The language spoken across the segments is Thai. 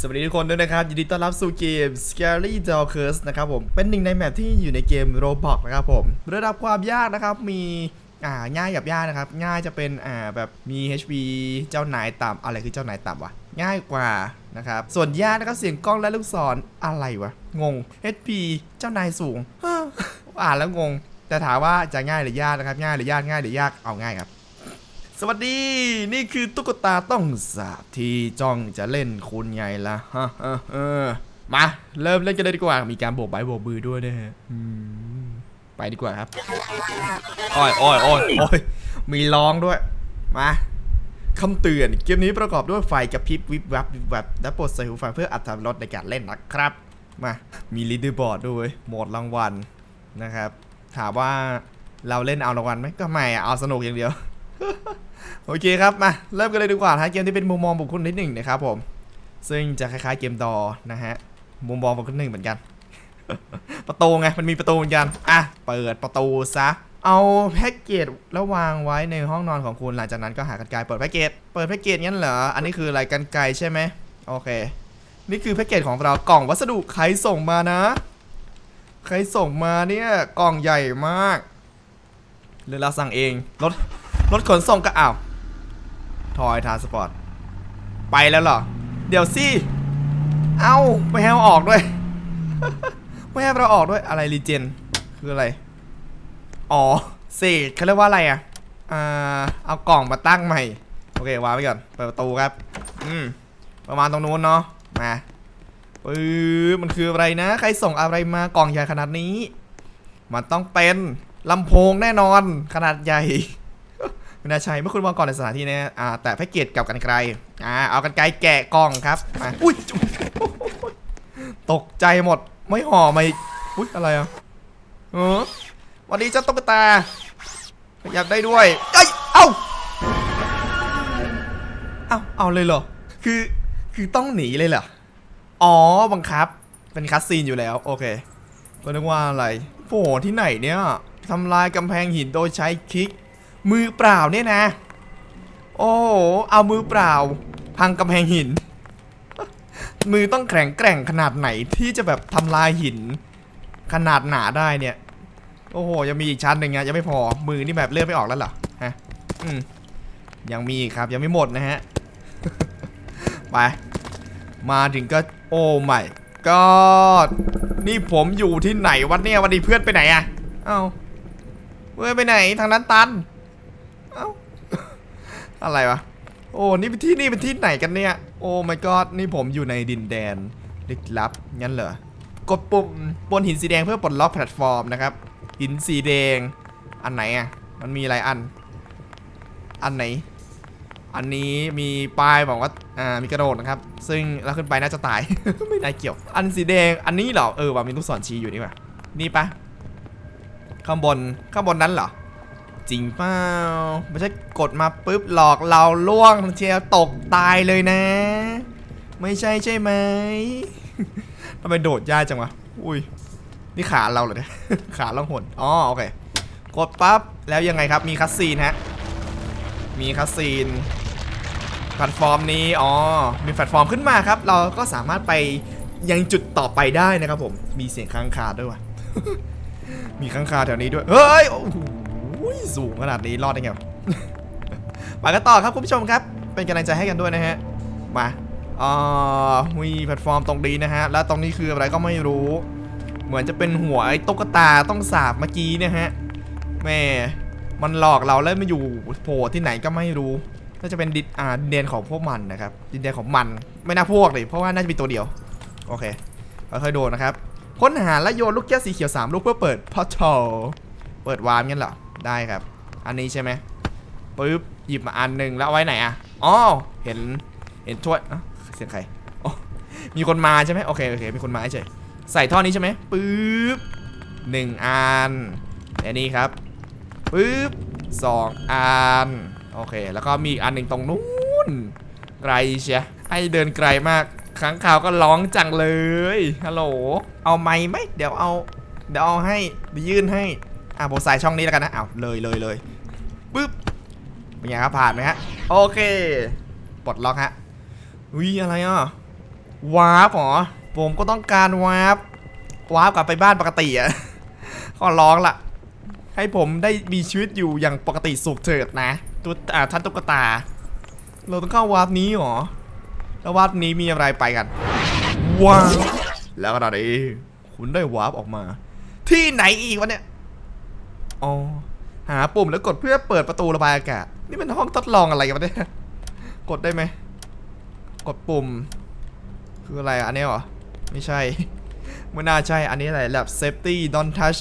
สวัสดีทุกคนด้วยนะครับ ยินดีต้อนรับสู่เกม Scary Doll Curse นะครับผม เป็นหนึ่งในแมปที่อยู่ในเกม Roblox นะครับผม ระดับความยากนะครับ มีอ่าง่ายกับยากนะครับ ง่ายจะเป็นอ่าแบบมี HP เจ้านายต่ำอะไรคือเจ้านายต่ำวะ ง่ายกว่านะครับ ส่วนยากนะครับเสียงกล้องและลูกศรอะไรวะ งง HP เจ้านายสูง อ่านแล้วงง แต่ถามว่าจะง่ายหรือยากนะครับ ง่ายหรือยากง่ายหรือยาก เอาง่ายครับ สวัสดี นี่คือตุ๊กตาต้องสาบที่จ้องจะเล่นคุณไงล่ะฮะเออมา เริ่มเล่นกันเลยดีกว่า มีการโบกใบโบกมือด้วยนะฮะไปดีกว่าครับอ้อยอ้อยอ้อยอ้อยมีร้องด้วย มาคำเตือนเกมนี้ประกอบด้วยไฟกระพริบวิบวับวิบวับและโปรดใส่หูฟังเพื่ออัตรรสในการเล่นนะครับ มามีลีดเดอร์บอร์ดด้วยหมดรางวัลนะครับ ถามว่าเราเล่นเอารางวัลไหมก็ไม่เอาสนุกอย่างเดียว โอเคครับมาเริ่มกันเลยดีกว่าฮะเกมที่เป็นมุมมองบุคคลนิดหนึ่งนะครับผม ซึ่งจะคล้ายๆเกมดอนะฮะมุมมองบุคคลหนึ่งเหมือนกัน ประตูไงมันมีประตูเหมือนกันอะเปิดประตูซะเอาแพ็กเกจแล้ววางไว้ในห้องนอนของคุณหลังจากนั้นก็หากันไกรเปิดแพ็กเกจเปิดแพ็กเกจงั้นเหรออันนี้คืออะไรกันไกรใช่ไหมโอเค นี่คือแพ็กเกจของเรากล่องวัสดุใครส่งมานะ ใครส่งมาเนี่ยกล่องใหญ่มากหรือเราสั่งเองรถรถขนส่งก็อ้าว ทอยทาสปอร์ต ไปแล้วเหรอ เดี๋ยวสิเอ้าไม่ให้เราออกด้วย ไม่ให้เราออกด้วยอะไรรีเจน คืออะไร อ๋อเศษเขาเรียกว่าอะไรอะอ่าเอากล่องมาตั้งใหม่ โอเควางไว้ก่อนเปิดประตูครับ อืมประมาณตรงนู้นเนาะมาปื้อมันคืออะไรนะ ใครส่งอะไรมากล่องใหญ่ขนาดนี้ มันต้องเป็นลำโพงแน่นอนขนาดใหญ่ ไม่น่าใช่เมื่อคุณวางกล่องในสถานที่เนี่ยอ่าแต่แพ็กเกจกับกันไกลอ่าเอากันไกลแกะกล่องครับมาอุ้ยตกใจหมดไม่ห่อไมาอีกอุ้ยอะไรอะเออวันนี้เจ้าตุ๊กตา อยากได้ด้วยเอ้ยเอ้าเอ้าเอาเลยเหรอคือคือต้องหนีเลยเหรออ๋อบังคับ เป็นคัสซีนอยู่แล้ว โอเคก็นึกว่าอะไรโอ้โหที่ไหนเนี่ยทำลายกำแพงหินโดยใช้คลิก มือเปล่าเนี่ยนะ โอ้เอามือเปล่า พังกำแพงหิน มือต้องแข็งแกร่งขนาดไหนที่จะแบบทำลายหิน ขนาดหนาได้เนี่ย โอ้โหยังมีอีกชั้นหนึ่งอะยังไม่พอมือนี่แบบเลือดไม่ออกแล้วเหรอฮะอืมยังมีครับยังไม่หมดนะฮะ ไป มาถึงก็โอ้ไม่ก็นี่ผมอยู่ที่ไหนวะเนี่ยวันนี้เพื่อนไปไหนอะเอ้าเพื่อนไปไหนทางนั้นตัน อะไรวะ โอ้ นี่เป็นที่นี่เป็นที่ไหนกันเนี่ย โอ้ my god นี่ผมอยู่ในดินแดนลึกลับ งั้นเหรอ กดปุ่มบนหินสีแดงเพื่อปลดล็อกแพลตฟอร์มนะครับ หินสีแดง อันไหนอะมันมีอะไรอัน อันไหน อันนี้มีป้ายบอกว่า อ่า มีกระโดดนะครับ ซึ่งเราขึ้นไปน่าจะตาย ไม่น่าเกี่ยว อันสีแดง อันนี้เหรอ เออว่ามีลูกศรชี้อยู่นี่ป่ะนี่ปะข้างบน ข้างบนนั้นเหรอ จริงเปล่าไม่ใช่กดมาปุ๊บหลอกเราล่วงเชียตกตายเลยนะ ไม่ใช่ใช่ไหมทำไมโดดยากจังวะอุ้ยนี่ขาเราเหรอเนี่ยขาล่องหนอ๋อโอเคกดปั๊บแล้วยังไงครับมีคัสซีนฮะมีคัสซีนแพลตฟอร์มนี้อ๋อมีแพลตฟอร์มขึ้นมาครับ เราก็สามารถไปยังจุดต่อไปได้นะครับผมมีเสียงค้างคาด้วยว่ะมีค้างคาแถวนี้ด้วยเฮ้ยโอ้โห สูงขนาดนี้รอดได้ไงวะไปกันต่อครับคุณผู้ชมครับ เป็นกำลังใจให้กันด้วยนะฮะ มาอ่ามีแพลตฟอร์มตรงนี้นะฮะ แล้วตรงนี้คืออะไรก็ไม่รู้ เหมือนจะเป็นหัวไอ้ตุ๊กตาต้องสาบเมื่อกี้เนะฮะแม่มันหลอกเราแล้วมาอยู่โผล่ที่ไหนก็ไม่รู้ น่าจะเป็นดินอ่าดินแดนของพวกมันนะครับ ดินแดนของมัน ไม่น่าพวกเลยเพราะว่าน่าจะมีตัวเดียว โอเคค่อยๆโดนนะครับ ค้นหาและโยนลูกแก้วสีเขียว3ลูกเพื่อเปิดพอทอลเปิดวาร์มงั้นเหรอ ได้ครับ อันนี้ใช่ไหมปึ๊บหยิบมาอันหนึ่งแล้วเอาไว้ไหนอะอ๋อเห็นเห็นถ้วยเสียงใครอ๋อมีคนมาใช่ไหมโอเคโอเคมีคนมาเฉยใส่ท่อนี้ใช่ไหมปึ๊บหนึ่งอันอันนี้ครับปึ๊บสองอันโอเค แล้วก็มีอีกอันหนึ่งตรงนู้นไกลเชียไอเดินไกลมากครั้งข่าวก็ร้องจังเลยฮัลโหลเอาไม้ไหมเดี๋ยวเอาเดี๋ยวเอาให้เดี๋ยวยื่นให้ อะผมใส่ช่องนี้แล้วกันนะอ้าวเลยเลยเลยปึ๊บเป็นไงครับผ่านไหมฮะโอเคปลดล็อกฮะอุ้ยอะไรอะวาร์ปเหรอผมก็ต้องการวาร์ปวาร์ปกลับไปบ้านปกติอะขอร้องละให้ผมได้มีชีวิตอยู่อย่างปกติสุขเถิดนะตัวอ่าท่านตุ๊กตา เราต้องเข้าวาร์ปนี้เหรอแล้ววาร์ปนี้มีอะไรไปกันว้าวแล้วขนาดนี้คุณได้วาร์ปออกมา ที่ไหนอีกวะเนี่ย อ๋อ หาปุ่มแล้วกดเพื่อเปิดประตูระบายอากาศ นี่มันห้องทดลองอะไรกันเนี่ย กดได้ไหม กดปุ่ม คืออะไรอันนี้เหรอ ไม่ใช่ไม่น่าใช่ อันนี้อะไร lab safety don't touch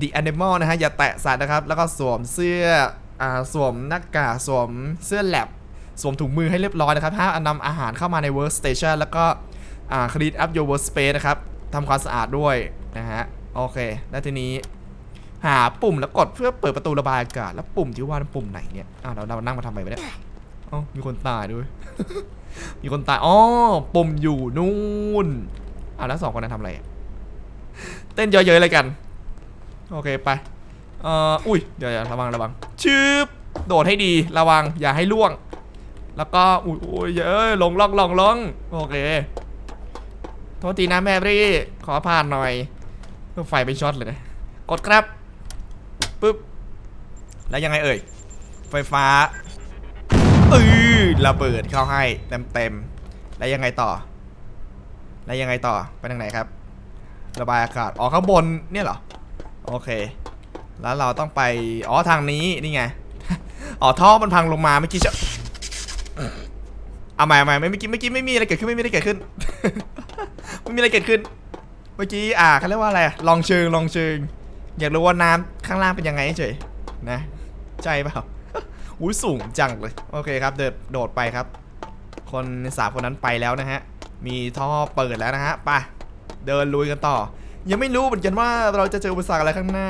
the animal นะฮะ อย่าแตะสัตว์นะครับ แล้วก็สวมเสื้อ อ่า สวมหน้ากากสวมเสื้อ lab สวมถุงมือให้เรียบร้อยนะครับห้ามนำอาหารเข้ามาใน workstation แล้วก็อ่า clean up your workspace นะครับทำความสะอาดด้วยนะฮะ โอเค แล้วทีนี้ หาปุ่มแล้วกดเพื่อเปิดประตูระบายอากาศแล้วปุ่มที่ว่านั้นปุ่มไหนเนี่ยอ้าวเราเรานั่งมาทำไมวะเนี่ยอ๋อมีคนตายด้วย มีคนตายอ๋อปุ่มอยู่นู่นอะแล้วสองคนนั้นทำอะไรเต้นเยอะๆเลยกันโอเคไปเอ่ออุ้ยเดี๋ยวระวังระวังชืบโดดให้ดีระวังอย่าให้ล่วง แล้วก็อุ้ยอุ้ยเอ้ยลงล่องลองลองโอเคโทษทีนะแม่รี่ขอผ่านหน่อยไฟไปช็อตเลยนะกดครับ ปึ๊บแล้วยังไงเอ่ย ไฟฟ้าเออระเบิดเข้าให้เต็มเต็มๆแล้วยังไงต่อ แล้วยังไงต่อไปทางไหนครับ ระบายอากาศอ๋อข้างบนเนี่ยเหรอโอเค แล้วเราต้องไปอ๋อทางนี้นี่ไงอ๋อท่อมันพังลงมาเมื่อกี้จะเอาใหม่เอาใหม่ไม่เมื่อกี้เมื่อกี้ไม่มีอะไรเกิดขึ้นไม่มีอะไรเกิดขึ้นไม่มีอะไรเกิดขึ้น เมื่อกี้อ่าเขาเรียกว่าอะไรลองเชิงลองเชิง อยากรู้ว่าน้ำข้างล่างเป็นยังไงเฉยนะใช่เปล่าอุ้ยสูงจังเลย โอเคครับเดินโดดไปครับ คนสาคนนั้นไปแล้วนะฮะ มีท่อเปิดแล้วนะฮะไปเดินลุยกันต่อ ยังไม่รู้เหมือนกันว่าเราจะเจออุปสรรคอะไรข้างหน้า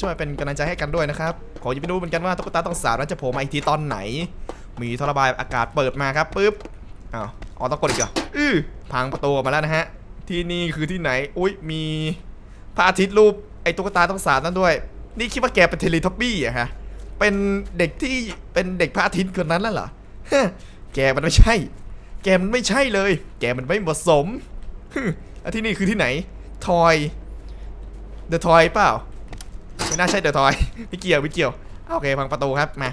ช่วยเป็นกำลังใจให้กันด้วยนะครับขอยังไม่รู้เหมือนกันว่าตุ๊กตาต้องสาวนั้นจะโผล่มาอีกทีตอนไหน มีท่อระบายอากาศเปิดมาครับปุ๊บอ้าวอ๋อต้องกดอีกเหรออื้อพังประตูมาแล้วนะฮะ ที่นี่คือที่ไหน อุ้ยมีพระอาทิตย์รูป ตุ๊กตาต้องสาวนั้นด้วย นี่คิดว่าแกเป็นเทเลทับบี้อะฮะ เป็นเด็กที่เป็นเด็กพระอาทิตย์คนนั้นแล้วเหรอแกมันไม่ใช่ แกมันไม่ใช่เลย แกมันไม่เหมาะสมฮึแล้วที่นี่คือที่ไหน ทอย เดอะทอยเปล่า ไม่น่าใช่เดอะทอยไม่เกี่ยวไม่เกี่ยวเอาโอเคพังประตูครับ มา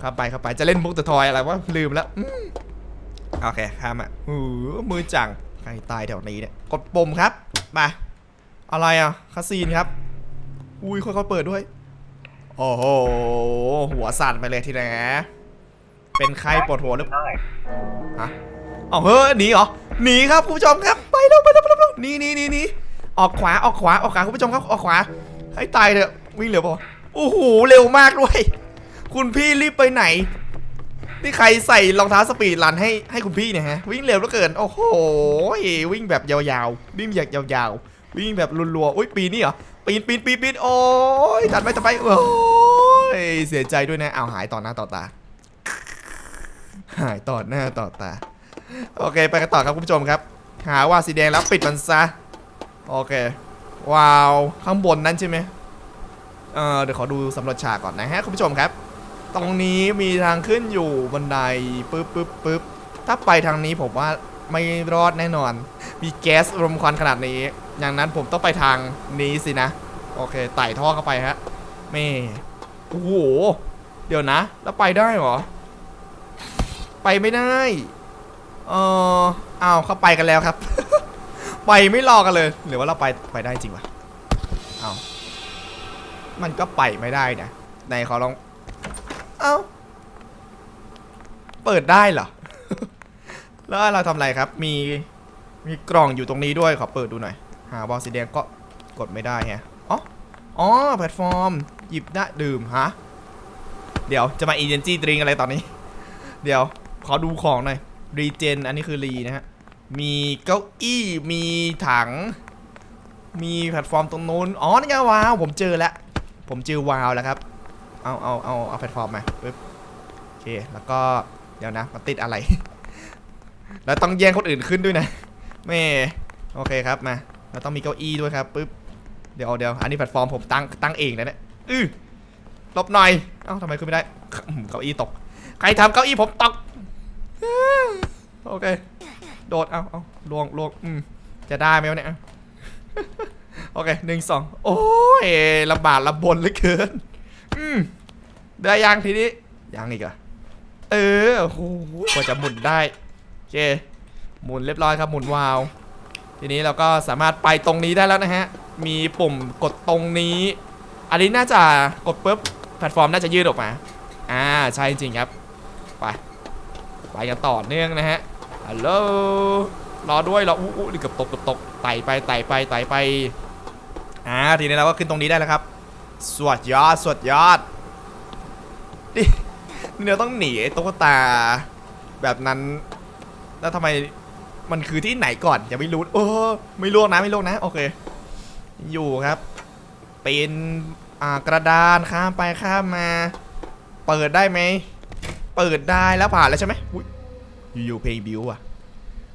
เข้าไปเข้าไป จะเล่นมุกเดอะทอยอะไรวะ ลืมแล้วโอเคข้ามอะมือจัง ใครตายแถวนี้เนี่ย กดปุ่มครับ มา อะไรอะคาซีนครับ อุ้ยค่อยๆเปิดด้วย โอ้โห หัวสั่นไปเลยทีนะเป็นใครปวดหัวหรือเปล่าฮะเอาเฮ้ยหนีเหรอ หนีครับคุณผู้ชมครับ ไปแล้วไปแล้วไปแล้วหนีหนีหนีหนีออกขวาออกขวาออกขวาคุณผู้ชมครับออกขวา ให้ตายเถอะวิ่งเร็วป่ะโอ้โหเร็วมากด้วย คุณพี่รีบไปไหน นี่ใครใส่รองเท้าสปีดรันให้ให้คุณพี่เนี่ยฮะ วิ่งเร็วเหลือเกิน โอ้โห วิ่งแบบยาวๆวิ่งแบบยาวๆ วิ่งแบบรัวๆอุ้ยปีนี่เหรอปีนปีนปีนปีนโอ้ยทันไหมทันไหมโอ้ยเสียใจด้วยนะเอาหายต่อหน้าต่อตา หายต่อหน้าต่อตา โอเค ไปกันต่อครับคุณผู้ชมครับ หาว่าสีแดงแล้วปิดมันซะ โอเค ว้าว ข้างบนนั้นใช่ไหมเออเดี๋ยวขอดูสำรวจฉากก่อนนะฮะคุณผู้ชมครับ ตรงนี้มีทางขึ้นอยู่บันไดปึ๊บปึ๊บปึ๊บถ้าไปทางนี้ผมว่า ไม่รอดแน่นอน มีแก๊สรมควันขนาดนี้ อย่างนั้นผมต้องไปทางนี้สินะ โอเค ไต่ท่อเข้าไปฮะแม่โอ้โห เดี๋ยวนะ แล้วไปได้เหรอ ไปไม่ได้ เออเอาเข้าไปกันแล้วครับ ไปไม่รอกันเลย หรือว่าเราไปไปได้จริงวะเอ้ามันก็ไปไม่ได้นะไหนขอลอง เอ้า เปิดได้เหรอ แล้วเราทำอะไรครับ มีมีกล่องอยู่ตรงนี้ด้วยขอเปิดดูหน่อย หาบอลสีแดงก็กดไม่ได้ฮะอ๋ออ๋อแพลตฟอร์ม หยิบได้ดื่มฮะ เดี๋ยวจะมาอีเจนจี้ดริงอะไรตอนนี้ เดี๋ยวขอดูของหน่อยรีเจนอันนี้คือรีนะฮะ มีเก้าอี้มีถัง มีแพลตฟอร์มตรงนู้นอ๋อนี่ไงวาวผมเจอแล้ว ผมเจอวาวแล้วครับ เอาเอาเอาเอาแพลตฟอร์มมาปึ๊บโอเคแล้วก็เดี๋ยวนะมันติดอะไร แล้วต้องแย่งคนอื่นขึ้นด้วยนะแม่โอเคครับมาเราต้องมีเก้าอี้ด้วยครับปึ๊บเดี๋ยวเดี๋ยวอันนี้แพลตฟอร์มผมตั้งตั้งเองนะเนี่ยอือลบหน่อยเอ้าทำไมขึ้นไม่ได้เก้าอี้ตก ใครทำเก้าอี้ผมตกโอเค โดดเอาเอาลวงลวงอืมจะได้ไหมวะเนี่ยโอเคหนึ่งสองโอ้ยลำบากลำบนเหลือเกิน อืมได้ยังทีนี้ยังอีกอะเออโอ้โหกว่าจะหมุนได้ เค หมุนเรียบร้อยครับ หมุนวาล์วทีนี้เราก็สามารถไปตรงนี้ได้แล้วนะฮะ มีปุ่มกดตรงนี้ อันนี้น่าจะกดปุ๊บแพลตฟอร์มน่าจะยืดออกมา อ่าใช่จริงครับ ไป ไปกันต่อเนื่องนะฮะ ฮัลโหล รอด้วยรออู้อู้เกือบตกเกือบตก ไต่ไปไต่ไปไต่ไป อ่าทีนี้เราก็ขึ้นตรงนี้ได้แล้วครับ สวดยอดสวดยอดนี่นี่เราต้องหนีตุ๊กตาแบบนั้น แล้วทำไมมันคือที่ไหนก่อนอย่าไม่รู้โอ้ไม่ล่วงนะไม่ล่วงนะ โอเค อยู่ครับ เป็นอ่ากระดานข้ามไปข้ามมา เปิดได้ไหมเปิดได้แล้วผ่านแล้วใช่ไหมอยอยู่ๆเพลงบิวอะ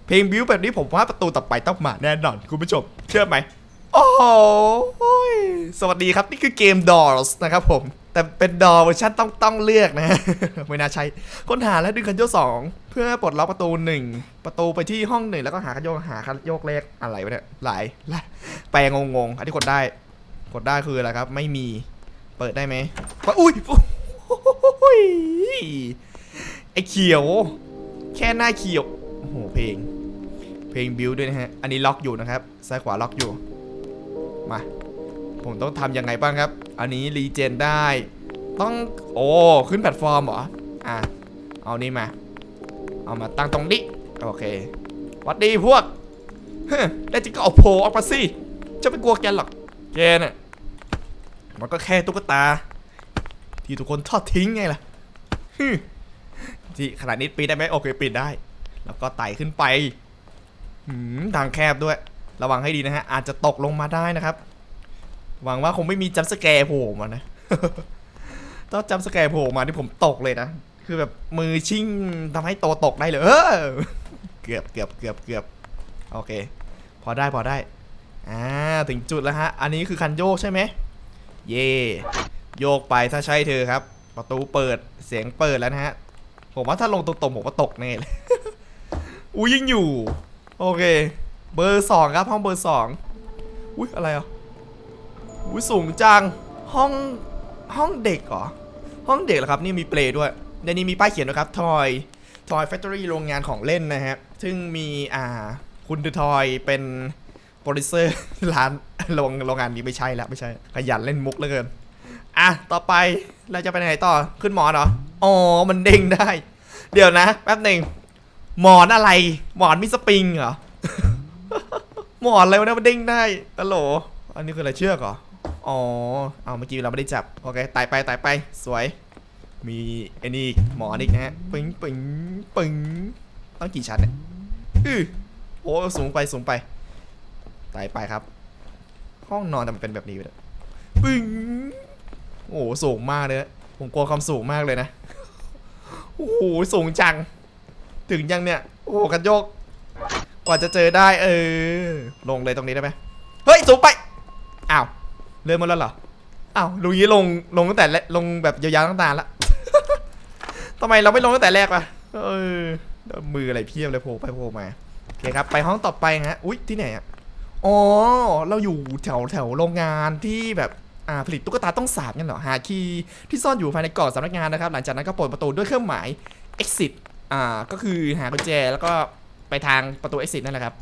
เพลงบิวแบบนี้ผมว่าประตูต่อไปต้องมาแน่นอนคุณผู้ชมเชื่อไหมโอ้โหยสวัสดีครับนี่คือเกม Doors นะครับผม แต่เป็นดอเวอร์ชันต้องต้องเลือกนะ ไม่น่าใช่ค้นหาและดึงคันโยกสองเพื่อปลดล็อกประตูหนึ่งประตูไปที่ห้องหนึ่งแล้วก็หาคันโยกหาคันโยกเลขอะไรวะเนี่ยหลายหลายแปลงงงๆอันที่กดได้ กดได้คืออะไรครับ ไม่มีเปิดได้ไหมปะอุ้ยอุ้ยไอเขียว แค่หน้าเขียวโอ้โหเพลง เพลงบิวด้วยนะฮะ อันนี้ล็อกอยู่นะครับซ้ายขวาล็อกอยู่มา ผมต้องทำยังไงบ้างครับ อันนี้รีเจนได้ ต้องโอ้ขึ้นแพลตฟอร์มเหรอ อะ เอานี่มา เอามาตั้งตรงนี้ โอเควัดดีพวกได้จริงก็เอาโผล่ออกมาสิจะไม่กลัวแกหรอก แกน่ะมันก็แค่ตุ๊กตา ที่ทุกคนทอดทิ้งไงล่ะที่ขนาดนี้ปีนได้ไหมโอเคปีนได้ แล้วก็ไต่ขึ้นไปหืมทางแคบด้วย ระวังให้ดีนะฮะ อาจจะตกลงมาได้นะครับ หวังว่าคงไม่มีจัมสแกร์โผล่มานะถ้าจัมสแกร์โผล่มาที่ผมตกเลยนะ คือแบบมือชิ่งทำให้โตตกได้เลยเกือบเกือบเกือบเกือบโอเค พอได้พอได้อ่าถึงจุดแล้วฮะ อันนี้คือคันโยกใช่ไหมเย่โยกไปถ้าใช่เธอครับ ประตูเปิดเสียงเปิดแล้วนะฮะ ผมว่าถ้าลงตรงๆผมว่าตกแน่เลยอุ้ยยังอยู่ โอเค เบอร์สองครับห้องเบอร์สองอุ้ยอะไรอะ อุ้ยสูงจัง ห้องห้องเด็กเหรอ ห้องเด็กเหรอครับ นี่มีเปลด้วยในนี้มีป้ายเขียนด้วยครับทอยทอยแฟคทอรี่โรงงานของเล่นนะฮะ ซึ่งมีอ่าคุณทอยเป็นโปรดิวเซอร์ร้านโรงโรงงานนี้ไม่ใช่แล้วไม่ใช่ ขยันเล่นมุกเหลือเกิน อะ ต่อไปเราจะไปไหนต่อขึ้นหมอนเหรอ อ๋อ มันเด้งได้ เดี๋ยวนะแป๊บหนึ่งหมอนอะไร หมอนมีสปริงเหรอ หมอนอะไรวะเนี่ยมันเด้งได้ฮัลโหลอันนี้คืออะไรเชือกเหรอ อ๋อ เอาเมื่อกี้เราไม่ได้จับ โอเคไต่ไปไต่ไป สวย มีไอ้นี่หมอนอีกนะฮะ ปึ้งปึ้งปึ้งต้องกี่ชั้นเนี่ยอือโอ้สูงไปสูงไปไต่ไปครับ ห้องนอนแต่มันเป็นแบบนี้เลยปึ้งโอ้สูงมากเลยนะผมกลัวความสูงมากเลยนะ โอ้โหสูงจัง ถึงยังเนี่ย โอ้กันโยก กว่าจะเจอได้เออ ลงเลยตรงนี้ได้ไหมเฮ้ย สูงไป อ้าว เริ่มมาแล้วเหรออ้าวลุงนี้ลงลงตั้งแต่แรกลงแบบยาวๆตั้งแต่ละทำไมเราไม่ลงตั้งแต่แรกวะเออมืออะไรเพียบเลยโผล่ไปโผล่มาโอเคครับ ไปห้องต่อไปฮะ อุ๊ยที่ไหนอะอ๋อเราอยู่แถวแถวโรงงานที่แบบอ่าผลิตตุ๊กตาต้องสาบกันเหรอหาคีย์ที่ซ่อนอยู่ภายในกองสำนักงานนะครับ หลังจากนั้นก็เปิดประตูด้วยเครื่องหมาย exit อ่าก็คือหากุญแจแล้วก็ไปทางประตู exit นั่นแหละครับ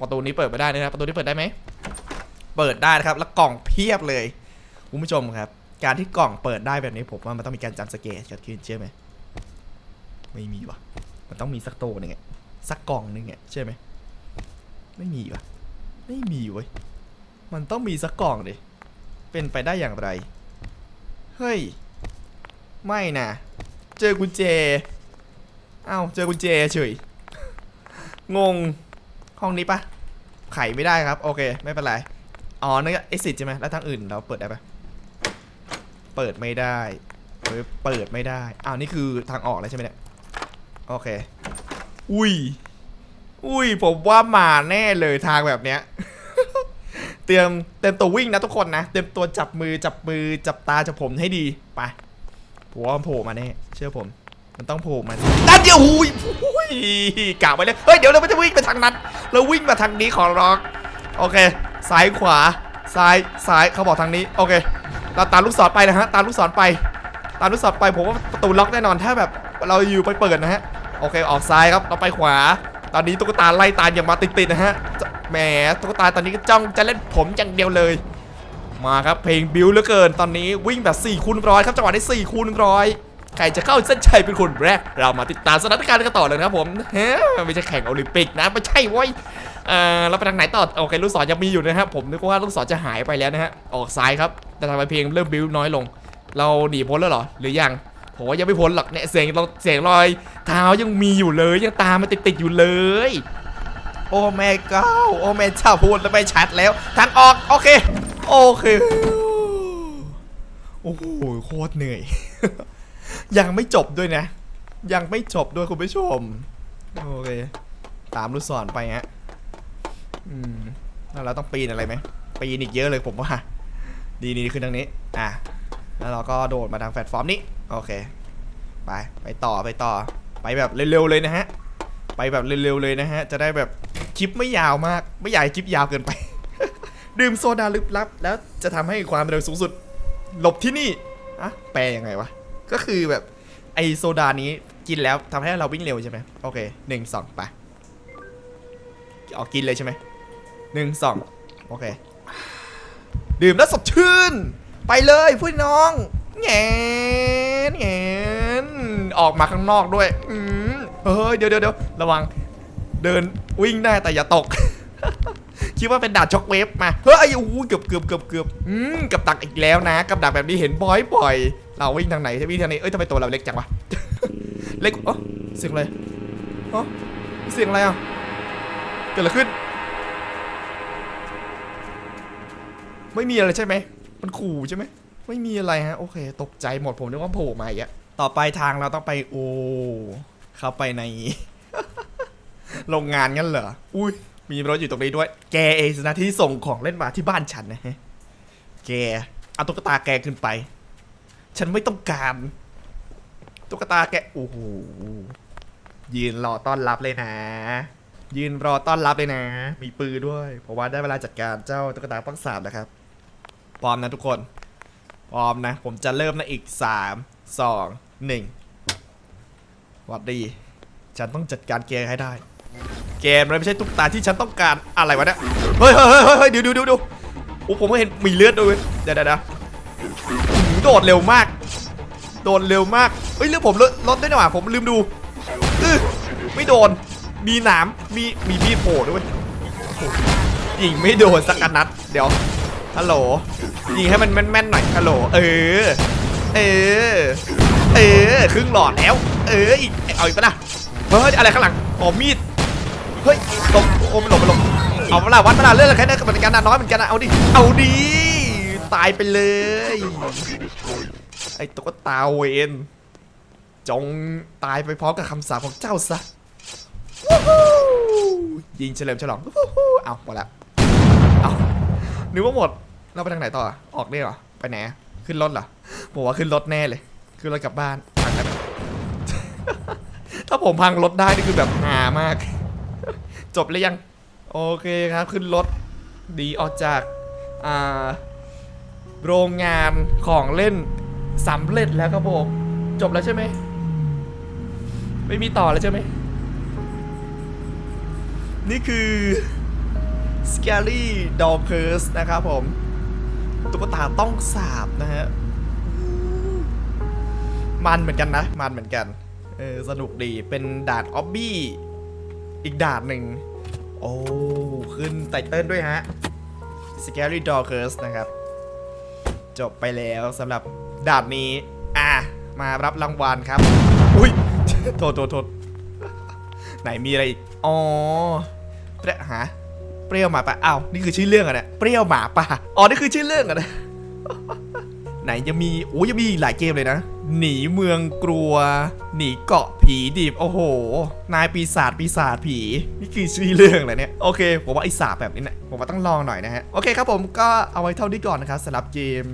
ประตูนี้เปิดไม่ได้นะครับประตูนี้เปิดได้ไหม เปิดได้นะครับ แล้วกล่องเพียบเลยคุณผู้ชมครับ การที่กล่องเปิดได้แบบนี้ผมว่ามันต้องมีการจำสเกตเกิดขึ้นเชื่อไหมไม่มีวะมันต้องมีสักโตหนึ่งอะสักกล่องหนึ่งอะเชื่อไหมไม่มีวะไม่มีเว้ยมันต้องมีสักกล่องดิเป็นไปได้อย่างไร เฮ้ย ไม่นะเจอกุญแจเอ้าเจอกุญแจเฉย งง ห้องนี้ปะไขไม่ได้ครับ โอเค ไม่เป็นไร อ๋อนั่นก็ exit ใช่ไหมแล้วทางอื่นเราเปิดได้ปะเปิดไม่ได้เฮ้ยเปิดไม่ได้ อ้าวนี่คือทางออกแล้วใช่ไหมเนี่ย โอเค อุ้ย อุ้ยผมว่ามาแน่เลยทางแบบเนี้ย เตรียมเตรียมตัววิ่งนะทุกคนนะ เตรียมตัวจับมือจับมือจับตาจับผมให้ดี ไปผมว่ามันโผล่มาแน่ เชื่อผม มันต้องโผล่มาด้านเดียวหุยหุยกะไปเลย เฮ้ยเดี๋ยวเราไม่จะวิ่งไปทางนั้น เราวิ่งมาทางนี้ขอร้อง โอเค ซ้ายขวา ซ้ายซ้ายเขาบอกทางนี้โอเค เราตามลูกศรไปนะฮะตามลูกศรไป ตามลูกศรไปผมว่าประตูล็อกแน่นอนถ้าแบบเราอยู่ไปเปิดนะฮะโอเคออกซ้ายครับเราไปขวา ตอนนี้ตุ๊กตาไล่ตามอย่างมาติดๆนะฮะแหมตุ๊กตาตอนนี้ก็จ้องจะเล่นผมอย่างเดียวเลย มาครับเพลงบิวเหลือเกิน ตอนนี้วิ่งแบบ4คูณร้อยครับจังหวะที่4คูณร้อยใครจะเข้าเส้นชัยเป็นคนแรก เรามาติดตามสถานการณ์กันต่อเลยนะครับผมเฮ้ยไม่ใช่แข่งโอลิมปิกนะไม่ใช่ว้ย เออเราไปทางไหนต่อโอเคลูกศรยังมีอยู่นะครับผมนึกว่าลูกศรจะหายไปแล้วนะฮะออกซ้ายครับแต่ทำไมเพลงเริ่มบิวน้อยลง เราหนีพ้นแล้วหรอหรือยังผมว่ายังไม่พ้นหรอกเนี่ยเสียงเราเสียงรอยเท้ายังมีอยู่เลยยังตามมาติดๆอยู่เลยโอ้แม่ก้าโอ้แม่เจ้าพูดแล้วไม่ชัดแล้วทางออกโอเคโอเคโอ้โหโคตรเหนื่อย ยังไม่จบด้วยนะ ยังไม่จบด้วยคุณผู้ชมโอเคตามลูกศรไปฮะ อืมแล้วเราต้องปีนอะไรไหมปีนอีกเยอะเลยผมว่า ดีดีขึ้นทางนี้ อะ แล้วเราก็โดดมาทางแพลตฟอร์มนี้ โอเค ไป ไปต่อไปต่อ ไปแบบเร็วๆเลยนะฮะ ไปแบบเร็วๆเลยนะฮะ จะได้แบบคลิปไม่ยาวมาก ไม่อยากให้คลิปยาวเกินไป ดื่มโซดาลึกลับ แล้วจะทำให้ความเร็วสูงสุด หลบที่นี่อะแปลยังไงวะ ก็คือแบบไอโซดานี้กินแล้วทำให้เราวิ่งเร็วใช่ไหมโอเคหนึ่งสองไปออกกินเลยใช่ไหม หนึ่งสองโอเค ดื่มแล้วสดชื่น ไปเลยพี่น้องแงนแงนออกมาข้างนอกด้วยอืมเฮ้ยเดี๋ยวเดี๋ยวระวัง เดินวิ่งได้แต่อย่าตก คิดว่าเป็นดาบช็อกเวฟมา เฮ้ยอู้เกือบเกือบเกือบเกือบอืมกับดักอีกแล้วนะ กับดักแบบนี้เห็นบ่อยบ่อยๆเราวิ่งทางไหนจะวิ่งทางไหนเอ้ยทำไมตัวเราเล็กจังวะ เล็กอ๋อเสียงอะไรอ๋อเสียงอะไรอะเกิดอะไรขึ้น ไม่มีอะไรใช่ไหม มันขู่ใช่ไหม ไม่มีอะไรฮะ โอเค ตกใจหมดผมนึกว่าโผล่มาอีกอะต่อไปทางเราต้องไปโอ้เข้าไปใน โรงงานงั้นเหรอ อุ้ย มีรถอยู่ตรงนี้ด้วย แกเองสินะที่ส่งของเล่นมาที่บ้านฉันนะฮะ แก เอาตุ๊กตาแกขึ้นไป ฉันไม่ต้องการ ตุ๊กตาแก โอ้โห ยืนรอต้อนรับเลยนะ ยืนรอต้อนรับเลยนะ มีปืนด้วย เพราะว่าได้เวลาจัดการเจ้าตุ๊กตาปังสามนะครับ พร้อมนะทุกคน พร้อมนะ ผมจะเริ่มนะอีกสามสองหนึ่งหวัดดี ฉันต้องจัดการแกมให้ได้ เกมมันไม่ใช่ตุ๊กตาที่ฉันต้องการอะไรวะเนี่ย เฮ้ยเฮ้ยเฮ้ยเฮ้ยเดี๋ยวเดี๋ยวเดี๋ยวเดี๋ยวโอ้ผมก็เห็นมีเลือดด้วยเดี๋ยวเดี๋ยวโดดเร็วมาก โดดเร็วมาก เฮ้ยเลือดผมลดลดด้วยนะว่ะผมลืมดูไม่โดน มีหนาม มี มีมีโผล่ด้วยหยิงไม่โดนสักนัด เดี๋ยว ฮัลโหล ยิงให้มันแม่นๆหน่อยฮัลโหลเออ เออ เออ ครึ่งหลอดแล้ว เอออีกเอาอีกปะนะเฮ้ยอะไรข้างหลังอ๋อมีดเฮ้ยหลบโอ้ไม่หลบไม่หลบเอาเวลาวัดเวลาเลือดแค่นี้นก็เป็นการน้อยเหมือนกันนะเอาดิเอาดิตายไปเลยไอ้ตุ๊กตาเวนจงตายไปพร้อมกับคำสาปของเจ้าซะยิงเฉลิมฉลองเอาหมดแล้วเอานึกว่าหมด เราไปทางไหนต่อ ออกได้เหรอ ไปไหน ขึ้นรถเหรอผมว่าขึ้นรถแน่เลยขึ้นรถกลับบ้านพังได้ไหมถ้าผมพังรถได้นี่คือแบบหามาก จบเลยยัง โอเคครับ ขึ้นรถ ดีออกจากอ่าโรงงานของเล่นสำเร็จแล้วครับผม จบแล้วใช่ไหม ไม่มีต่อแล้วใช่ไหม นี่คือ Scary Doll Curse นะครับผม ตุ๊กตาต้องสาบนะฮะ มันเหมือนกันนะ มันเหมือนกัน เออ สนุกดี เป็นดานออบบี้ อีกดานหนึ่ง โอ้ ขึ้นไตเติ้ลด้วยฮะ Scary Doll Curse นะครับ จบไปแล้วสำหรับดานนี้ อะ มารับรางวัลครับ อุ้ย โทษโทษโทษไหนมีอะไรอีก อ๋อเปหา ปรี้ยวหมาป่าอ้าวนี่คือชื่อเรื่องอะเนี่ยเปรี้ยวหมาป่าอ๋อนี่คือชื่อเรื่องอะนะไหนยังมีโอ้ยังมีหลายเกมเลยนะ หนีเมืองกลัว หนีเกาะผีดิบ โอ้โห นายปีศาจปีศาจผี นี่คือชื่อเรื่องอะไรเนี่ย โอเค ผมว่าไอ้สาบแบบนี้เนี่ยผมว่าต้องลองหน่อยนะฮะ โอเคครับผมก็เอาไว้เท่านี้ก่อนนะครับสำหรับเกม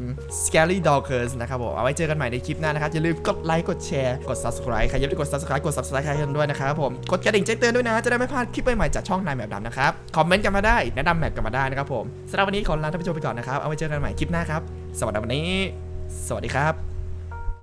Scary Dockers นะครับผม เอาไว้เจอกันใหม่ในคลิปหน้านะครับ อย่าลืมกดไลค์ กดแชร์ กด subscribe ใครยังไม่ได้กด subscribe กด subscribe ใครกันด้วยนะครับผม กดกระดิ่งแจ้งเตือนด้วยนะ จะได้ไม่พลาดคลิปใหม่ๆจากช่องนายแบบดำนะครับ คอมเมนต์กันมาได้ แนะนำแมปกันมาได้นะครับผมสำหรับวันนี้ขอลาท่านผู้ชมไปก่อนนะครับ เอาไว้เจอกันใหม่คลิปหน้าครับ สวันนี้ สวัสดีครับ